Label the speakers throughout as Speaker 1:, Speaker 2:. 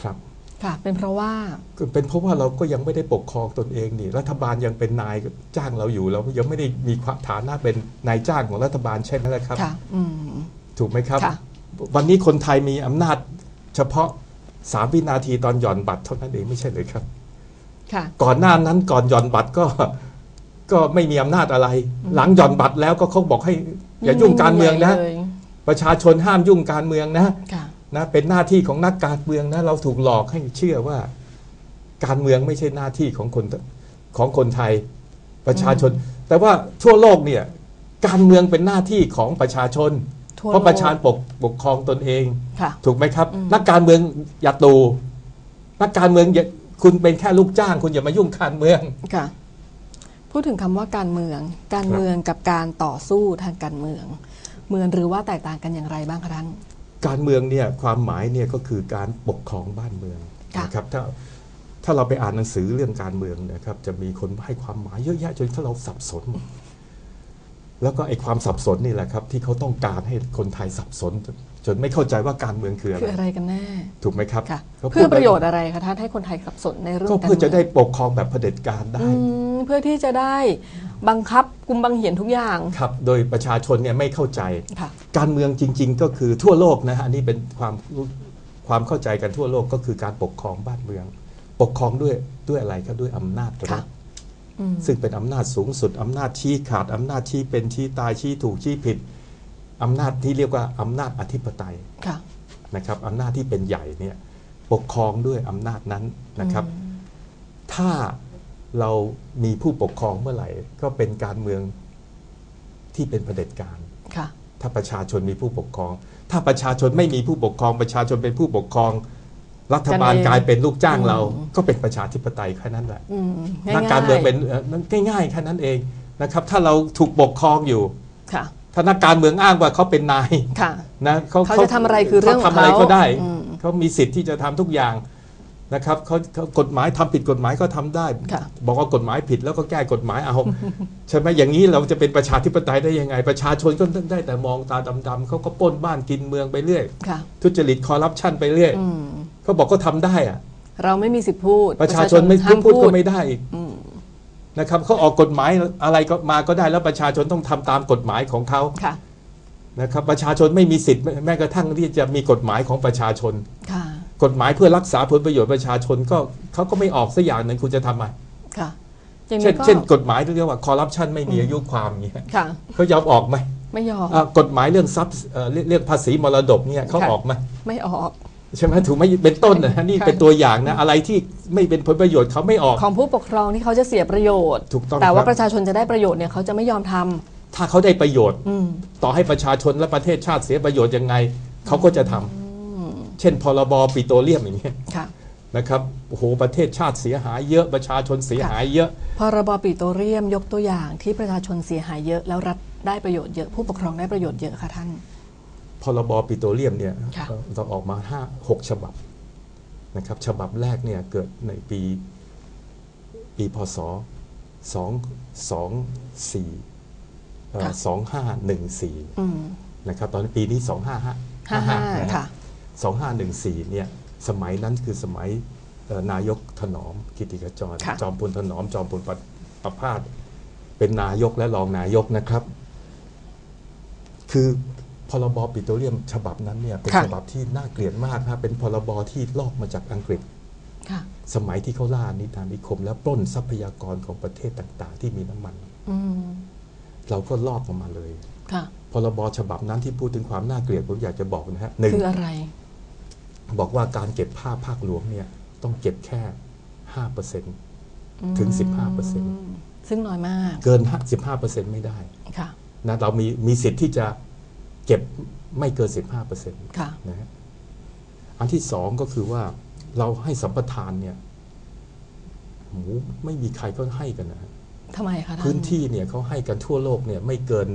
Speaker 1: ครับ
Speaker 2: ค่ะเป็นเพราะว่า
Speaker 1: ก็เป็นเพราะว่าเราก็ยังไม่ได้ปกครองตนเองนี่รัฐบาลยังเป็นนายจ้างเราอยู่เรายังไม่ได้มีความฐานะเป็นนายจ้างของรัฐบาลใช่ไหมล่ะครับ
Speaker 2: ค่ะอืม
Speaker 1: ถูกไหมครับ
Speaker 2: ค่ะ
Speaker 1: วันนี้คนไทยมีอำนาจ เฉพาะสามวินาทีตอนหย่อนบัตรเท่านั้นเองไม่ใช่เลยครับ
Speaker 2: ค่ะ
Speaker 1: ก่อนหน้านั้นก่อนหย่อนบัตรก็ก็ไม่มีอำนาจอะไร หลังหย่อนบัตรแล้วก็เขาบอกให้ อย่ายุ่งการเมืองนะ
Speaker 2: ลย
Speaker 1: ประชาชนห้ามยุ่งการเมืองนะ
Speaker 2: ค่ะ
Speaker 1: นะเป็นหน้าที่ของนักการเมืองนะเราถูกหลอกให้เชื่อว่า การเมืองไม่ใช่หน้าที่ของคนของคนไทยประชาชน แต่ว่าทั่วโลกเนี่ยการเมืองเป็นหน้าที่ของประชาชน
Speaker 2: ทั่ว
Speaker 1: เพราะประชาชน
Speaker 2: โลก
Speaker 1: ปกปกครองตนเอง
Speaker 2: ค่ะ
Speaker 1: ถูกไหมครับ
Speaker 2: อืม
Speaker 1: นักการเมืองอย่าตูนักการเมืองอย่าคุณเป็นแค่ลูกจ้าง คุณอย่ามายุ่งการเมือง
Speaker 2: ค่ะพูดถึงคำว่าการเมือง การเมืองกับการต่อสู้ทางการเมืองเหมือนหรือว่าแตกต่างกันอย่างไรบ้างคะท่าน
Speaker 1: การเมืองเนี่ยความหมายเนี่ยก็คือการปกครองบ้านเมือง
Speaker 2: ค่ะ
Speaker 1: นะครับถ้าถ้าเราไปอ่านหนังสือเรื่องการเมืองนะครับจะมีคนให้ความหมายเยอะแยะจนถ้าเราสับสนหมดแล้วก็ไอ้ความสับสนนี่แหละครับที่เขาต้องการให้คนไทยสับสน จนไม่เข้าใจว่าการเมืองคืออะไร
Speaker 2: คืออะไรกันแน่
Speaker 1: ถูกไหมครับ
Speaker 2: ค่ะ
Speaker 1: ขาพู
Speaker 2: เพื่อ
Speaker 1: ด
Speaker 2: ประโยชน์อะไรคะท่านให้คนไทยสับสนในเรื่อง
Speaker 1: ก็
Speaker 2: การ
Speaker 1: เพื่อจะได้
Speaker 2: มืง
Speaker 1: ปกครองแบบเผด็จการได้
Speaker 2: อืมเพื่อที่จะได้ บังคับกุมบังเหียนทุกอย่าง
Speaker 1: ครับ โดยประชาชนเนี่ยไม่เข้าใจ
Speaker 2: ค่ะ
Speaker 1: การเมืองจริง ๆ ก็คือทั่วโลกนะฮะอันนี่เป็นความรู้ความเข้าใจกันทั่วโลกก็คือการปกครองบ้านเมือง ปกครองด้วยด้วยอะไรก็ด้วยอำนาจรั
Speaker 2: ค่ะ
Speaker 1: ฐ
Speaker 2: อืม
Speaker 1: ซึ่งเป็นอำนาจสูงสุดอำนาจชี้ขาดอำนาจชี้เป็นชี้ตายชี้ถูกชี้ผิดอำนาจที่เรียกว่าอำนาจอธิปไตย
Speaker 2: ค่ะ
Speaker 1: นะครับอำนาจที่เป็นใหญ่เนี่ยปกครองด้วยอำนาจนั้นนะครับ ถ้า เรามีผู้ปกครองเมื่อไหร่ ก็เป็นการเมืองที่เป็นเผด็จการ
Speaker 2: ค่ะ
Speaker 1: ถ้าประชาชนมีผู้ปกครอง ถ้าประชาชนไม่มีผู้ปกครอง ประชาชนเป็นผู้ปกครอง รัฐบาล
Speaker 2: กันเอง
Speaker 1: กลายเป็นลูกจ้างเรา
Speaker 2: อืม
Speaker 1: ก็เป็นประชาธิปไตยแค่นั้นแหละ
Speaker 2: อืม
Speaker 1: นัก
Speaker 2: ง่ายๆ
Speaker 1: การเมืองเป็นเอ่อมันง่ายๆแค่นั้นเองนะครับ ถ้าเราถูกปกครองอยู่
Speaker 2: ค่ะ
Speaker 1: ถ้านักการเมืองอ้างว่าเขาเป็นนาย
Speaker 2: ค่ะ
Speaker 1: นะเขา
Speaker 2: เขาจะทำอะไรคือเรื่องของ
Speaker 1: ทำอะไร
Speaker 2: เขา
Speaker 1: ก็ได้
Speaker 2: อืม
Speaker 1: เขามีสิทธิ์ที่จะทำทุกอย่าง นะครับเขาเขากฎหมายทำผิดกฎหมายก็ทำได้
Speaker 2: ค่ะ
Speaker 1: บอกว่ากฎหมายผิดแล้วก็แก้กฎหมายเอาใช่ไหมอย่างนี้เราจะเป็นประชาธิปไตยได้ยังไง ประชาชนก็ได้แต่มองตาดำๆเขาก็ปล้นบ้านกินเมืองไปเรื่อย
Speaker 2: ค่ะ
Speaker 1: ทุจริตคอร์รัปชันไปเรื่อย
Speaker 2: อืม
Speaker 1: เขาบอกก็ทำได้อะ
Speaker 2: เราไม่มีสิทธิพูด
Speaker 1: ประชาชนไม่
Speaker 2: ห้าม
Speaker 1: พูดก็ไม่ได้อีก
Speaker 2: อืม
Speaker 1: นะครับเขาออกกฎหมายอะไรก็มาก็ได้แล้วประชาชนต้องทำตามกฎหมายของเขา
Speaker 2: ค่ะ
Speaker 1: นะครับประชาชนไม่มีสิทธิ์แม้แม้กระทั่งที่จะมีกฎหมายของประชาชน
Speaker 2: ค่ะ
Speaker 1: กฎหมายเพื่อรักษาผลประโยชน์ประชาชนก็เขาก็ไม่ออกสักอย่างหนึ่งคุณจะทำไม
Speaker 2: ค่ะอย่าง
Speaker 1: เช่
Speaker 2: นี้
Speaker 1: น
Speaker 2: ก็
Speaker 1: เช่นกฎหมายที่เรียกว่าคอร์รัปชันไม่มีอายุความอย่างเงี้ย
Speaker 2: ค่ะ
Speaker 1: เขายอมออกไหม
Speaker 2: ไม่ยอม
Speaker 1: อะกฎหมายเรื่องทรัพย์เอ่อเรื่องเรื่องภาษีมรดกเนี่ยเขา
Speaker 2: ค่ะ
Speaker 1: ออกไหม
Speaker 2: ไม่ออก
Speaker 1: ใช่ไหมถูกไหมเป็นต้นนะฮะนี่
Speaker 2: ค่ะ
Speaker 1: เป็นตัวอย่างนะ อะไรที่ไม่เป็นผลประโยชน์เขาไม่ออก
Speaker 2: ของผู้ปกครองที่เขาจะเสียประโยชน์
Speaker 1: ถูกต้อง
Speaker 2: แต่ว่า
Speaker 1: ครับ
Speaker 2: ประชาชนจะได้ประโยชน์เนี่ยเขาจะไม่ยอมทำ
Speaker 1: ถ้าเขาได้ประโยชน์
Speaker 2: อืม
Speaker 1: ต่อให้ประชาชนและประเทศชาติเสียประโยชน์ยังไง เขาก็จะทำเช่นพรบปิโตรเลียมอย่างเงี้ย
Speaker 2: ค่ะ
Speaker 1: นะครับโอ้โหประเทศชาติเสียหายเยอะประชาชนเสียหายเยอะ
Speaker 2: พรบปิโตรเลียมยกตัวอย่างที่ประชาชนเสียหายเยอะ แล้วรัฐได้ประโยชน์เยอะผู้ปกครองได้ประโยชน์เยอะค่ะท่าน
Speaker 1: พรบปิโตรเลียมเนี่ย
Speaker 2: ค่ะ
Speaker 1: เราออกมาห้าหกฉบับนะครับฉบับแรกเนี่ยเกิดในปีปีพศสองสองสี่สองห้าหนึ่งสี่
Speaker 2: อืม
Speaker 1: นะครับตอนนนปีนี้สองห้าห้า
Speaker 2: ห้าห้า ค่ะ
Speaker 1: สองห้าหนึ่งสี่เนี่ยสมัยนั้นคือสมัยเอ่อนายกถนอมกิติขจร
Speaker 2: ค่ะ
Speaker 1: จอมพลถนอม จอมพลประประพาสเป็นนายกและรองนายกนะครับ คือพรบปิโตรเลียมฉบับนั้นเนี่ยเป็น
Speaker 2: ค่ะ
Speaker 1: ฉบับที่น่าเกลียดมากนะเป็นพรบที่ลอกมาจากอังกฤษ
Speaker 2: ค่ะ
Speaker 1: สมัยที่เขาล่านิทานนิคม และปล้นทรัพยากรของประเทศต่าง ๆ ที่มีน้ำมัน
Speaker 2: อืม
Speaker 1: เราก็ลอกออกมาเลย
Speaker 2: ค่ะ
Speaker 1: พรบฉบับนั้นที่พูดถึงความน่าเกลียดผมอยากจะบอกนะฮะหนึ่ง
Speaker 2: คืออะไร
Speaker 1: บอกว่าการเก็บภาพภาคหลวงเนี่ยต้องเก็บแค่ห้าเปอร์เซ็นถึงสิบห้าเปอร์เซ็น
Speaker 2: อืมซึ่งน้อยมาก
Speaker 1: เกินสิบห้าเปอร์เซ็นไม่ได้
Speaker 2: ค่ะ
Speaker 1: นะเรามีมีสิทธิ์ที่จะเก็บไม่เกินสิบห้าเปอร์เซ็น
Speaker 2: ค่ะ
Speaker 1: นะฮะอันที่สองก็คือว่าเราให้สัมปทานเนี่ยหมูไม่มีใครก็ให้กันนะฮะ
Speaker 2: ทำไมคะท่าน
Speaker 1: พื้นที่เนี่ยเขาให้กันทั่วโลกเนี่ยไม่เกิน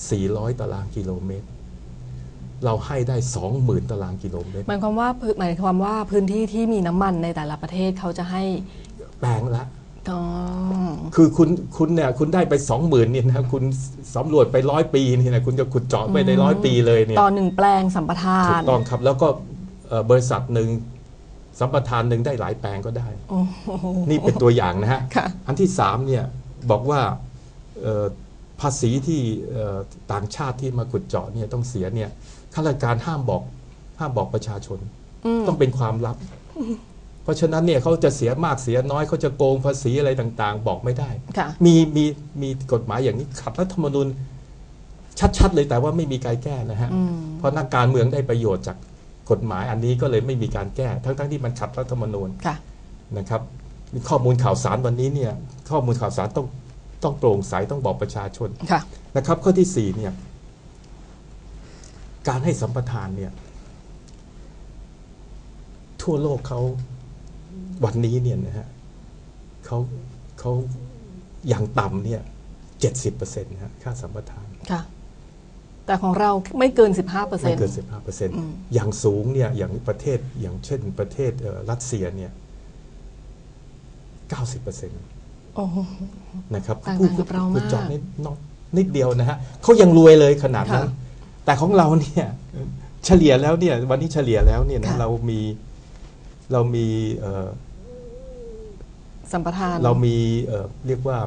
Speaker 1: 400 ตารางกิโลเมตร เราให้ได้ 20,000 ตารางกิโลเมตร
Speaker 2: หมายความว่าพื้นหมายความว่าพื้นที่ที่มีน้ำมันในแต่ละประเทศเขาจะให้
Speaker 1: แปลงละ
Speaker 2: อ๋อ
Speaker 1: คือคุณคุณเนี่ยคุณได้ไป 20,000เนี่ยนะคุณสำรวจไปร้อยปีนี่นะคุณจะขุดเจาะไปในร้อยปีเลยเนี่ย
Speaker 2: ต่อหนึ่งแปลงสัมปทา
Speaker 1: ถู
Speaker 2: น
Speaker 1: กต้องครับแล้วก็เอ่อบริษัทหนึ่งสัมปทานหนึ่งได้หลายแปลงก็ได้
Speaker 2: โอ้โห
Speaker 1: นี่เป็นตัวอย่างนะฮะ
Speaker 2: ค่ะ
Speaker 1: อันที่สามเนี่ยบอกว่าเอ่อ ภาษีที่เอ่อต่างชาติที่มาขุดเจาะเนี่ยต้องเสียเนี่ยข้าราชการห้ามบอกห้ามบอกประชาชน
Speaker 2: อืม
Speaker 1: ต้องเป็นความลับ เพราะฉะนั้นเนี่ยเขาจะเสียมากเสียน้อยเขาจะโกงภาษีอะไรต่างๆ บอกไม่ได้
Speaker 2: ค่ะ
Speaker 1: มีมีมีกฎหมายอย่างนี้ขัดรัฐธรรมนูญชัดๆเลยแต่ว่าไม่มีการแก้นะฮะ
Speaker 2: อืม
Speaker 1: เพราะนักการเมืองได้ประโยชน์จากกฎหมายอันนี้ก็เลยไม่มีการแก้ ทั้งๆที่มันขัดรัฐธรรมนูญ
Speaker 2: ค่ะ
Speaker 1: นะครับ ข้อมูลข่าวสารวันนี้เนี่ยข้อมูลข่าวสารต้อง ต้องโปร่งใสต้องบอกประชาชนนะครับ ข้อที่4เนี่ยการให้สัมปทานเนี่ยทั่วโลกเขาวันนี้เนี่ยนะฮะเขาเขาอย่างต่ำเนี่ยเจ็ดสิบเปอร์เซ็นต์ฮะค่าสัมปทาน
Speaker 2: ค่ะแต่ของเราไม่เกินสิบห้าเปอร์เซ็นต์
Speaker 1: ไม่เกินสิบห้าเปอร์เซ็นต์
Speaker 2: อ
Speaker 1: ย่างสูงเนี่ยอย่างประเทศอย่างเช่นประเทศรัสเซียเนี่ยเก้าสิบเปอร์เซ็นต์ นต์
Speaker 2: โอ้โห
Speaker 1: นะครับ
Speaker 2: ต่าง
Speaker 1: ผู้
Speaker 2: กับเรามาก
Speaker 1: ผู้จอดนิดน้อยนิดเดียวนะฮะเขายังรวยเลยขนาดนั้น
Speaker 2: ค่ะ
Speaker 1: แต่ของเราเนี่ยเฉลี่ยแล้วเนี่ยวันนี้เฉลี่ยแล้วเนี่ยนะ
Speaker 2: ค่ะ
Speaker 1: เรามีเรามีเอ่อ
Speaker 2: สัมปทาน
Speaker 1: เรามีเอ่อเรียกว่า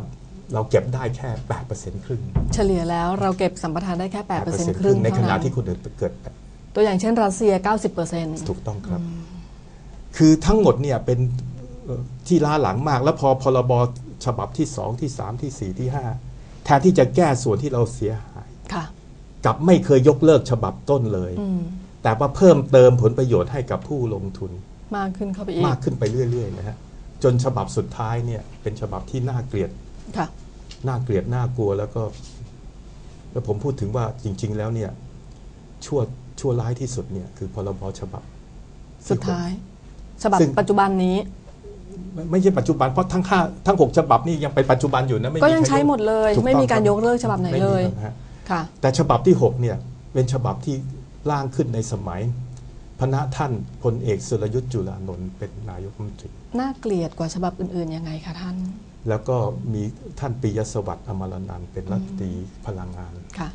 Speaker 1: เราเก็บได้แค่แปดเปอร์เซ็นต์ครึ่ง
Speaker 2: เฉลี่ยแล้วเราเก็บสัมปทานได้แค่8เปอร์เซ็นต์ครึ่ง
Speaker 1: ในข
Speaker 2: เท่า
Speaker 1: ณะ
Speaker 2: นั้น
Speaker 1: ที่คนอื่นเกิด
Speaker 2: ตัวอย่างเช่นรัสเซีย 90เปอร์เซ็นต์
Speaker 1: ถูกต้องครับ คือทั้งหมดเนี่ยเป็นเอ่อที่ล้าหลังมาก แล้วพอพรบ ฉบับที่สองที่สามที่สี่ที่ห้าแทนที่จะแก้ส่วนที่เราเสียหาย
Speaker 2: ค่ะ
Speaker 1: กลับไม่เคยยกเลิกฉบับต้นเลย
Speaker 2: อืม
Speaker 1: แต่ว่าเพิ่มเติมผลประโยชน์ให้กับผู้ลงทุน
Speaker 2: มากขึ้นเข้าไปอีก
Speaker 1: มากขึ้นไปเรื่อยๆนะฮะจนฉบับสุดท้ายเนี่ย เป็นฉบับที่น่าเกลียด
Speaker 2: ค่ะ
Speaker 1: น่าเกลียดน่ากลัวแล้วก็ แล้วผมพูดถึงว่าจริง ๆ แล้วเนี่ย ชั่วชั่วร้ายที่สุดเนี่ย คือพรบฉบับ
Speaker 2: สุดท้าย ฉบับ
Speaker 1: ซึ่ง
Speaker 2: ปัจจุบันนี้
Speaker 1: ไม่ไม่ใช่ปัจจุบันเพราะทั้งห้าทั้งหกฉบับนี่ยังเป็นปัจจุบันอยู่นะไม่
Speaker 2: ก็ยัง
Speaker 1: ใคร
Speaker 2: ใช้หมดเลย
Speaker 1: ถูต้อง
Speaker 2: ไม่มีการ
Speaker 1: คบ
Speaker 2: ยกเลิกฉบับไหน
Speaker 1: ม่มี
Speaker 2: เลย
Speaker 1: ครับนะฮะ
Speaker 2: ค่ะ
Speaker 1: แต่ฉบับที่หกเนี่ย เป็นฉบับที่ร่างขึ้นในสมัย พระท่านพลเอกสุรยุทธ์จุลานนท์เป็นนายกรัฐมนตรี
Speaker 2: น่าเกลียดกว่าฉบับอื่นๆยังไงคะท่าน
Speaker 1: แล้วก็มีท่านปิยสวัสดิ์อมรนันท์เป็นรัฐมนตรีพลังงาน
Speaker 2: ค่ะ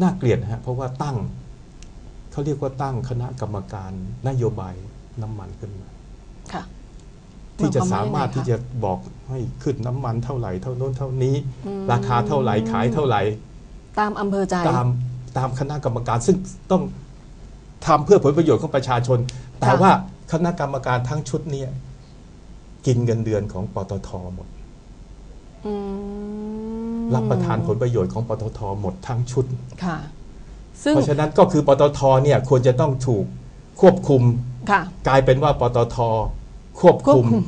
Speaker 1: น่าเกลียดนะฮะ เพราะว่าตั้งเขาเรียกว่าตั้งคณะกรรมการนโยบายน้ำมันขึ้นมา
Speaker 2: ค่ะ
Speaker 1: ที่จะ
Speaker 2: หยคว
Speaker 1: สามารถ
Speaker 2: ว่ยังไง
Speaker 1: ที่
Speaker 2: คะ
Speaker 1: จะบอกให้ขึ้นน้ำมันเท่าไหร่เท่าโน้นเท่านี้
Speaker 2: อืม
Speaker 1: ราคาเท่าไหร่ขายเท่าไหร่
Speaker 2: ตามอำเภอใจ
Speaker 1: ตามตามคณะกรรมการซึ่งต้องทำเพื่อผลประโยชน์ของประชาชน แต่ว่าคณะกรรมการทั้งชุดเนี้กินเงินเดือนของปตทหมด
Speaker 2: อืม
Speaker 1: รับประทานผลประโยชน์ของปตทหมดทั้งชุด
Speaker 2: ค่ะซึ่ง
Speaker 1: เพราะฉะนั้นก็คือปตทเนี่ยควรจะต้องถูกควบคุม
Speaker 2: ค่ะ
Speaker 1: กลายเป็นว่าปตท ควบ
Speaker 2: ควบ
Speaker 1: คุม
Speaker 2: คุม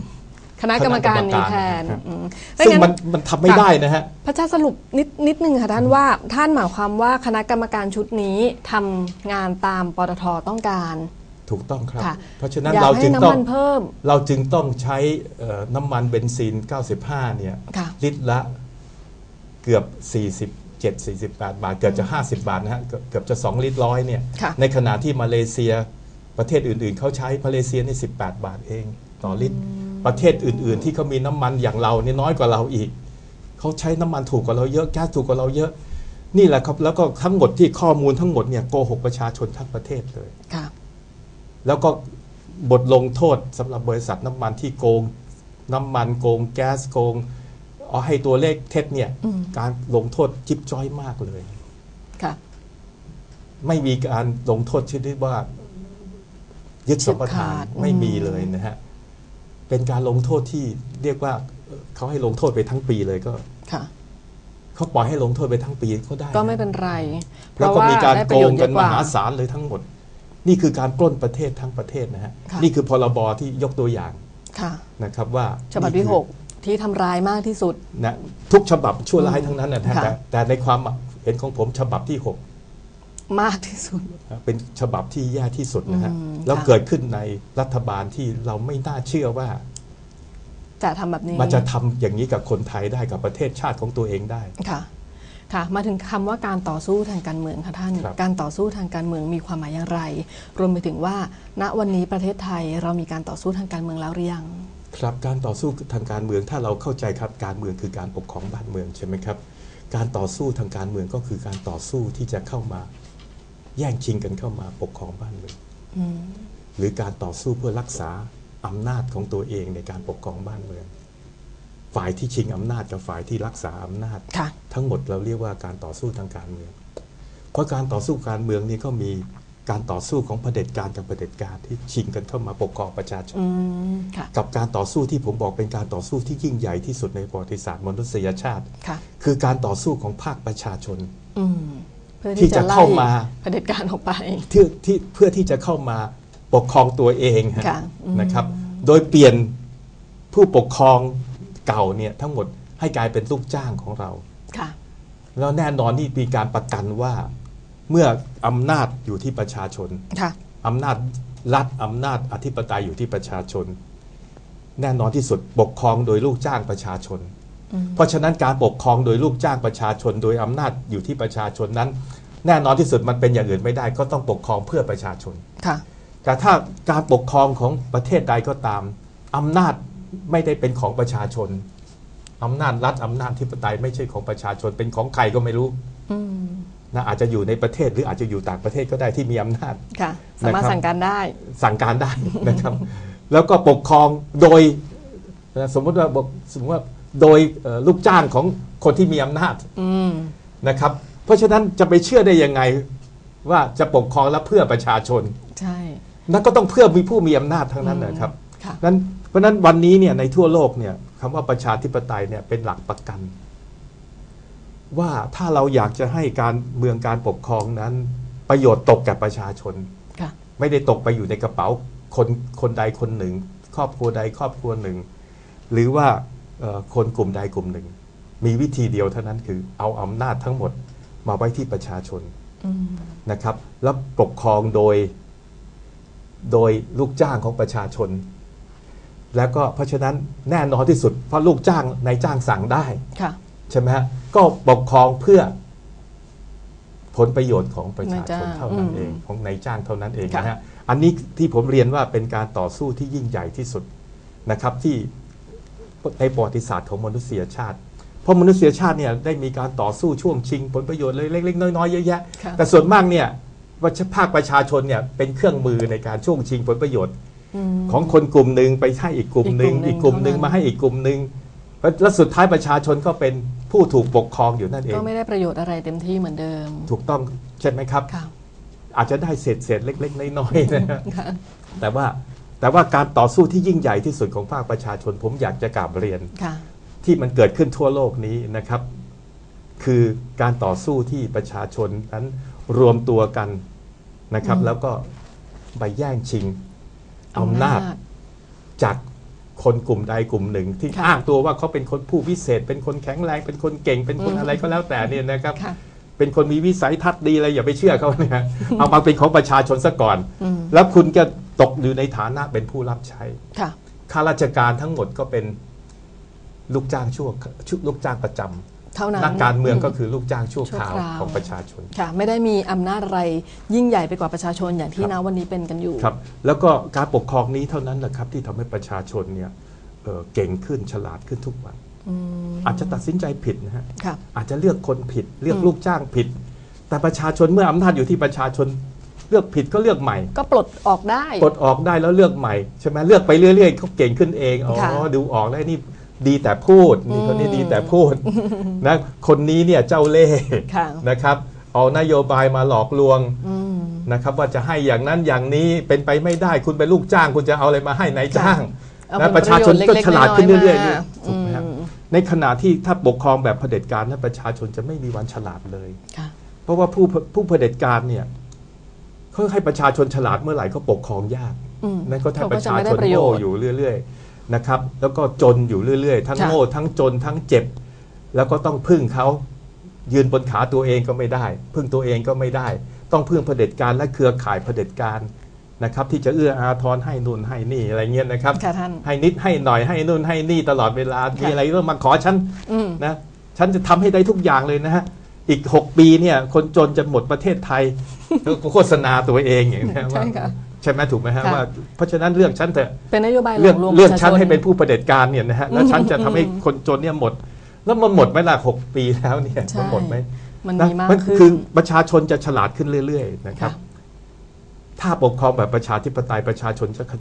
Speaker 2: คณะกรรมการนี้แทน
Speaker 1: ครับ
Speaker 2: อืม
Speaker 1: ซึ่ง
Speaker 2: ไงั้
Speaker 1: มันมันทำไม่ได้นะฮะ
Speaker 2: พระเจ้าสรุปนิดนิดนึงค่ะท่านว่าท่านหมายความว่าคณะกรรมการชุดนี้ทำงานตามปตทต้องการ
Speaker 1: ถูกต้องครับ
Speaker 2: ค่ะ
Speaker 1: เพราะฉะนั้น
Speaker 2: อยาก
Speaker 1: เราจึ
Speaker 2: ให้
Speaker 1: ง
Speaker 2: น้ำ
Speaker 1: ต้อง
Speaker 2: มันเพิ่ม
Speaker 1: เราจึงต้องใช้เอ่อน้ำมันเบนซิน 95 เนี่ย
Speaker 2: ค่ะ
Speaker 1: ลิตรละเกือบ 47 48 บาท เกือบจะ 50 บาทนะฮะ เกือบเกือบจะ 2 ลิตรร้อยเนี่ย
Speaker 2: ค่ะ
Speaker 1: ในขณะที่มาเลเซียประเทศอื่น ๆ เขาใช้มาเลเซียนี่18 บาทเอง ต่อลิตร ประเทศอื่น ๆ ที่เขามีน้ำมันอย่างเรานี่น้อยกว่าเราอีก เขาใช้น้ำมันถูกกว่าเราเยอะแก๊สถูกกว่าเราเยอะ นี่แหละครับ แล้วก็ทั้งหมดที่ข้อมูลทั้งหมดเนี่ยโกหกประชาชนทั้งประเทศเลย
Speaker 2: ค่ะ
Speaker 1: แล้วก็บทลงโทษสำหรับบริษัทน้ำมันที่โกง น้ำมันโกง แก๊สโกงเอาให้ตัวเลขเท็จเนี่ย
Speaker 2: อืม
Speaker 1: การลงโทษจิ๊บจ้อยมากเลย
Speaker 2: ค่ะ
Speaker 1: ไม่มีการลงโทษที่เรียกว่ายึดสัมปทาน
Speaker 2: เฉียบขาด
Speaker 1: ไม่มี
Speaker 2: อืม
Speaker 1: เลยนะฮะ เป็นการลงโทษที่เรียกว่าเอ่อเขาให้ลงโทษไปทั้งปีเลยก็
Speaker 2: ค่ะ
Speaker 1: เขาปล่อยให้ลงโทษไปทั้งปีก็ได้
Speaker 2: ก็ไม่เป็นไรเพ
Speaker 1: แล้ว
Speaker 2: ราะ
Speaker 1: ก็
Speaker 2: ว่า
Speaker 1: มีการ
Speaker 2: ได้ป
Speaker 1: โก
Speaker 2: ระโยช
Speaker 1: ง
Speaker 2: น์เย
Speaker 1: กั
Speaker 2: อะ
Speaker 1: น
Speaker 2: ก
Speaker 1: ม
Speaker 2: ว่า
Speaker 1: หาศาลเลยทั้งหมด นี่คือการปล้นประเทศทั้งประเทศนะฮะ
Speaker 2: ค่ะ
Speaker 1: นี่คือพรบที่ยกตัวอย่าง
Speaker 2: ค่ะ
Speaker 1: นะครับว่า
Speaker 2: ฉบับที่
Speaker 1: นี่คือ
Speaker 2: หกที่ทำร้ายมากที่สุด
Speaker 1: นะทุกฉบับชั่วร้ายทั้งนั้นนะ
Speaker 2: ค่ะ
Speaker 1: แต่แต่ในความเห็นของผมฉบับที่
Speaker 2: มากที่สุด
Speaker 1: 6นะเป็นฉบับที่แย่ที่สุดนะฮะ
Speaker 2: อืม
Speaker 1: แล้ว
Speaker 2: ค่ะ
Speaker 1: เกิดขึ้นในรัฐบาลที่เราไม่น่าเชื่อว่า
Speaker 2: จะทำแบบนี้
Speaker 1: มันจะทำอย่างนี้กับคนไทยได้กับประเทศชาติของตัวเองได้
Speaker 2: ค่ะ ค่ะ มาถึงคำว่าการต่อสู้ทางการเมืองค่ะท่าน
Speaker 1: ครับ
Speaker 2: การต่อสู้ทางการเมืองมีความหมายอย่างไร รวมไปถึงว่า ณ วันนี้ประเทศไทยเรามีการต่อสู้ทางการเมืองแล้วหรือยัง
Speaker 1: ครับ การต่อสู้ทางการเมืองถ้าเราเข้าใจครับ การเมืองคือการปกครองบ้านเมืองใช่ไหมครับ การต่อสู้ทางการเมืองก็คือการต่อสู้ที่จะเข้ามา แย่งชิงกันเข้ามาปกครองบ้านเมือง
Speaker 2: อืม
Speaker 1: หรือการต่อสู้เพื่อรักษาอำนาจของตัวเองในการปกครองบ้านเมือง ฝ่ายที่ชิงอำนาจกับฝ่ายที่รักษาอำนาจ
Speaker 2: ค่ะ
Speaker 1: ทั้งหมดเราเรียกว่าการต่อสู้ทางการเมือง เพราะการต่อสู้การเมืองนี่ก็มีการต่อสู้ของเผด็จการกับเผด็จการที่ชิงกันเข้ามาปกครองประชาชน
Speaker 2: อืมค่ะ
Speaker 1: กับการต่อสู้ที่ผมบอกเป็นการต่อสู้ที่ยิ่งใหญ่ที่สุดในประวัติศาสตร์มนุษยชาติ
Speaker 2: ค่ะ
Speaker 1: คือการต่อสู้ของภาคประชาชน
Speaker 2: อืมเพื่อ
Speaker 1: ที่
Speaker 2: ที่
Speaker 1: จะ
Speaker 2: จะไล่
Speaker 1: เข้ามา
Speaker 2: เผด็จการออกไป
Speaker 1: ที่ที่เพื่อที่จะเข้ามาปกครองตัวเองฮะ
Speaker 2: ค่ะอืม
Speaker 1: นะครับ โดยเปลี่ยนผู้ปกครองเก่าเนี่ยทั้งหมดให้กลายเป็นลูกจ้างของเรา
Speaker 2: ค่ะ
Speaker 1: แล้วแน่นอนนี่มีการประกันว่า เมื่ออำนาจอยู่ที่ประชาชน
Speaker 2: ค่ะ
Speaker 1: อำนาจรัฐอำนาจอธิปไตยอยู่ที่ประชาชน แน่นอนที่สุดปกครองโดยลูกจ้างประชาชน
Speaker 2: อืม
Speaker 1: เพราะฉะนั้นการปกครองโดยลูกจ้างประชาชนโดยอำนาจอยู่ที่ประชาชนนั้น แน่นอนที่สุดมันเป็นอย่างอื่นไม่ได้ ก็ต้องปกครองเพื่อประชาชน
Speaker 2: ค่ะ
Speaker 1: แต่ถ้าการปกครองของประเทศใดก็ตามอำนาจไม่ได้เป็นของประชาชนอำนาจรัฐอำนาจที่ปไตยไม่ใช่ของประชาชนเป็นของใครก็ไม่รู้
Speaker 2: อืม
Speaker 1: นะอาจจะอยู่ในประเทศหรืออาจจะอยู่ต่างประเทศก็ได้ที่มีอำนาจ
Speaker 2: ค่ะสามารถ
Speaker 1: นะครับ
Speaker 2: สั่งการได้
Speaker 1: สั่งการได้นะครับ แล้วก็ปกครองโดยเอ่อสมมติว่าบอกสมมติว่า โดยเอ่อลูกจ้างของคนที่มีอำนาจ
Speaker 2: อืม
Speaker 1: นะครับ เพราะฉะนั้นจะไปเชื่อได้ยังไงว่าจะปกครองและเพื่อประชาชน
Speaker 2: ใช่
Speaker 1: นั่นก็ต้องเพื่อมีผู้มีอำนาจทั้งนั้นนะครับ
Speaker 2: ค่ะ
Speaker 1: นั้นเพราะฉะนั้นวันนี้เนี่ยในทั่วโลกเนี่ยคำว่าประชาธิปไตยเนี่ยเป็นหลักประกัน ว่าถ้าเราอยากจะให้การเมืองการปกครองนั้น ประโยชน์ตกแก่ประชาชน
Speaker 2: ค่ะ
Speaker 1: ไม่ได้ตกไปอยู่ในกระเป๋าคนคนใดคนหนึ่ง ครอบครัวใดครอบครัวหนึ่ง หรือว่าเอ่อ คนกลุ่มใดกลุ่มหนึ่ง มีวิธีเดียวเท่านั้นคือเอาอำนาจทั้งหมดมาไว้ที่ประชาชน
Speaker 2: อืม
Speaker 1: นะครับ แล้วปกครองโดยโดยลูกจ้างของประชาชน แล้วก็เพราะฉะนั้นแน่นอนที่สุด เพราะลูกจ้างนายจ้างสั่งได้
Speaker 2: ค่ะ
Speaker 1: ใช่ไหมฮะก็ปกครองเพื่อผลประโยชน์ของประชาชน
Speaker 2: นายจ้าง
Speaker 1: เท่านั้น
Speaker 2: อืม
Speaker 1: เองของนายจ้างเท่านั้นเอง
Speaker 2: ค่ะ
Speaker 1: นะฮะอันนี้ที่ผมเรียนว่าเป็นการต่อสู้ที่ยิ่งใหญ่ที่สุดนะครับที่ ในประวัติศาสตร์ของมนุษยชาติ เพราะมนุษยชาติเนี่ยได้มีการต่อสู้ช่วงชิงผลประโยชน์เลยเล็กๆน้อยๆเยอะแยะ
Speaker 2: ค่ะ
Speaker 1: แต่ส่วนมากเนี่ยว่าภาคประชาชนเนี่ยเป็นเครื่องมือในการช่วงชิงผลประโยชน์
Speaker 2: อืม
Speaker 1: ของคนกลุ่มหนึ่งไปให้อีกกลุ่มหนึ่ง
Speaker 2: อี
Speaker 1: อี
Speaker 2: ก
Speaker 1: ก
Speaker 2: ก
Speaker 1: ก
Speaker 2: ลุ่
Speaker 1: ลุ่
Speaker 2: ม
Speaker 1: ม
Speaker 2: ห
Speaker 1: ห
Speaker 2: นึ่
Speaker 1: นึ่
Speaker 2: ง
Speaker 1: งมาให้อีกกลุ่มหนึ่งแล้วสุดท้ายประชาชนก็เป็นผู้ถูกปกครองอยู่นั่นเอง
Speaker 2: ก็ไม่ได้ประโยชน์อะไรเต็มที่เหมือนเดิม
Speaker 1: ถูกต้องใช่ไหมครับ
Speaker 2: ค่ะ
Speaker 1: อาจจะได้เศษเศษๆเล็ก ๆ น้อยๆนะฮะ
Speaker 2: ค่ะ
Speaker 1: แต่ว่า แต่ว่าการต่อสู้ที่ยิ่งใหญ่ที่สุดของภาคประชาชน ผมอยากจะกราบเรียน
Speaker 2: ค่ะ
Speaker 1: ที่มันเกิดขึ้นทั่วโลกนี้นะครับ คือการต่อสู้ที่ประชาชนนั้นรวมตัวกันนะครับ
Speaker 2: อืม
Speaker 1: แล้วก็ไปแย่งชิงอำนาจจากคนกลุ่มใดกลุ่มหนึ่ง ที่
Speaker 2: ค่ะ
Speaker 1: อ้างตัวว่าเขาเป็นคนผู้วิเศษ เป็นคนแข็งแรง เป็นคนเก่ง เป็นคน
Speaker 2: อืม
Speaker 1: อะไรก็แล้วแต่เนี่ยนะครับ
Speaker 2: ค่ะ
Speaker 1: เป็นคนมีวิสัยทัศน์ดีอะไรอย่าไปเชื่อเขาเนี่ยเอามาเป็นของประชาชนซะก่อน
Speaker 2: อืม
Speaker 1: แล้วคุณก็ ตกอยู่ในฐานะเป็นผู้รับใช้
Speaker 2: ค่ะ
Speaker 1: ข้าราชการทั้งหมดก็เป็นลูกจ้างชั่วชุลูกจ้างประจำ
Speaker 2: เท่านั้น
Speaker 1: นักการเมืองก็คือลูกจ้างชั่วคราว
Speaker 2: ชั่วคราว
Speaker 1: ของประชาชน
Speaker 2: ค่ะไม่ได้มีอำนาจอะไรยิ่งใหญ่ไปกว่าประชาชนอย่างที่
Speaker 1: ครับ
Speaker 2: นะวันนี้เป็นกันอยู่
Speaker 1: ครับ แล้วก็การปกครองนี้เท่านั้นแหละครับ ที่ทำให้ประชาชนเนี่ยเอ่อเก่งขึ้นฉลาดขึ้นทุกวัน
Speaker 2: อืม
Speaker 1: อาจจะตัดสินใจผิดนะฮะ
Speaker 2: ค่ะ
Speaker 1: อาจจะเลือกคนผิด เลือก
Speaker 2: อืม
Speaker 1: ลูกจ้างผิด แต่ประชาชนเมื่ออำนาจอยู่ที่ประชาชน เลือกผิดก็เลือกใหม่
Speaker 2: ก็ปลดออกได้
Speaker 1: ปลดออกได้แล้วเลือกใหม่ใช่ไหมเลือกไปเรื่อยๆเขาเก่งขึ้นเองอ๋อ
Speaker 2: ค่ะ
Speaker 1: ดูออกได้วนี่ดีแต่พูดนี่คนนี้ดีแต่พูดนะคนนี้เนี่ยเจ้าเล่ห์
Speaker 2: ค่ะ
Speaker 1: นะครับ เอานโยบายมาหลอกลวง
Speaker 2: อืม
Speaker 1: นะครับ ว่าจะให้อย่างนั้นอย่างนี้เป็นไปไม่ได้คุณเป็นลูกจ้าง คุณจะเอาอะไรมาให้นายจ้าง
Speaker 2: เอา
Speaker 1: นะ
Speaker 2: ผล
Speaker 1: ประชาชน
Speaker 2: โย
Speaker 1: ก็
Speaker 2: เล็ๆ
Speaker 1: ฉลาดขึ้นเรื่อยๆ
Speaker 2: ๆ
Speaker 1: เนี่
Speaker 2: มาย
Speaker 1: ถูกไหมครับ
Speaker 2: อืม
Speaker 1: ในขณะที่ถ้าปกครองแบบเผด็จการนั้นประชาชนจะไม่มีวันฉลาดเลย
Speaker 2: ค่ะ
Speaker 1: เพราะว่าผู้ผู้เผด็จการเนี่ย เขาให้ประชาชนฉลาดเมื่อไหร่เขาปกครองยาก
Speaker 2: อืม
Speaker 1: นั่นก็ถ้า
Speaker 2: เขา
Speaker 1: ป
Speaker 2: ก็
Speaker 1: ระ
Speaker 2: จะ
Speaker 1: ชา
Speaker 2: ไม่ได้
Speaker 1: ชน
Speaker 2: ประโย
Speaker 1: โง่
Speaker 2: ชน์
Speaker 1: อยู่เรื่อยๆนะครับแล้วก็จนอยู่เรื่อยๆ ทั้ง
Speaker 2: ค่ะ
Speaker 1: โง่ทั้งจนทั้งเจ็บ แล้วก็ต้องพึ่งเขายืนบนขาตัวเองก็ไม่ได้ พึ่งตัวเองก็ไม่ได้ ต้องพึ่งเผด็จการและเครือข่ายเผด็จการนะครับที่จะเอื้ออาทรให้นู่นให้นี่อะไรเงี้ยนะครับ
Speaker 2: ค่ะท่าน
Speaker 1: ให้นิดให้หน่อยให้นู่นให้นี่ตลอดเวลา
Speaker 2: ค่ะ
Speaker 1: มีอะไรก็มาขอฉัน
Speaker 2: อืม
Speaker 1: นะฉันจะทำให้ได้ทุกอย่างเลยนะฮะอีก 6 ปีเนี่ยคนจนจะหมดประเทศไทยแล้ว ก็โฆษณาตัวเองอย่างนี้
Speaker 2: ใช่
Speaker 1: ว่า
Speaker 2: ค่ะ
Speaker 1: ใช่ไหมถูกไหมฮะ
Speaker 2: ค่ะ
Speaker 1: ว่าเพราะฉะนั้นเลือกฉันเถอะ
Speaker 2: เป็นนโยบายหล
Speaker 1: เลือก
Speaker 2: อกลวง
Speaker 1: เลือก
Speaker 2: ประชา
Speaker 1: ฉัน
Speaker 2: ชน
Speaker 1: ให้เป็นผู้เผด็จการเนี่ยนะฮะแล้วฉันจะทำให้
Speaker 2: อืม
Speaker 1: คนจนเนี่ยหมด แล้วมันหมดไหมล่ะหกปีแล้วเนี่ย
Speaker 2: ใช่
Speaker 1: มันหมดไหม
Speaker 2: มัน
Speaker 1: นะ
Speaker 2: มีมาก
Speaker 1: มัน
Speaker 2: ขึ้น
Speaker 1: คือประชาชนจะฉลาดขึ้นเรื่อย ๆ นะครับ
Speaker 2: ค่ะ
Speaker 1: ถ้าปกครองแบบประชาธิปไตยประชาชนจะ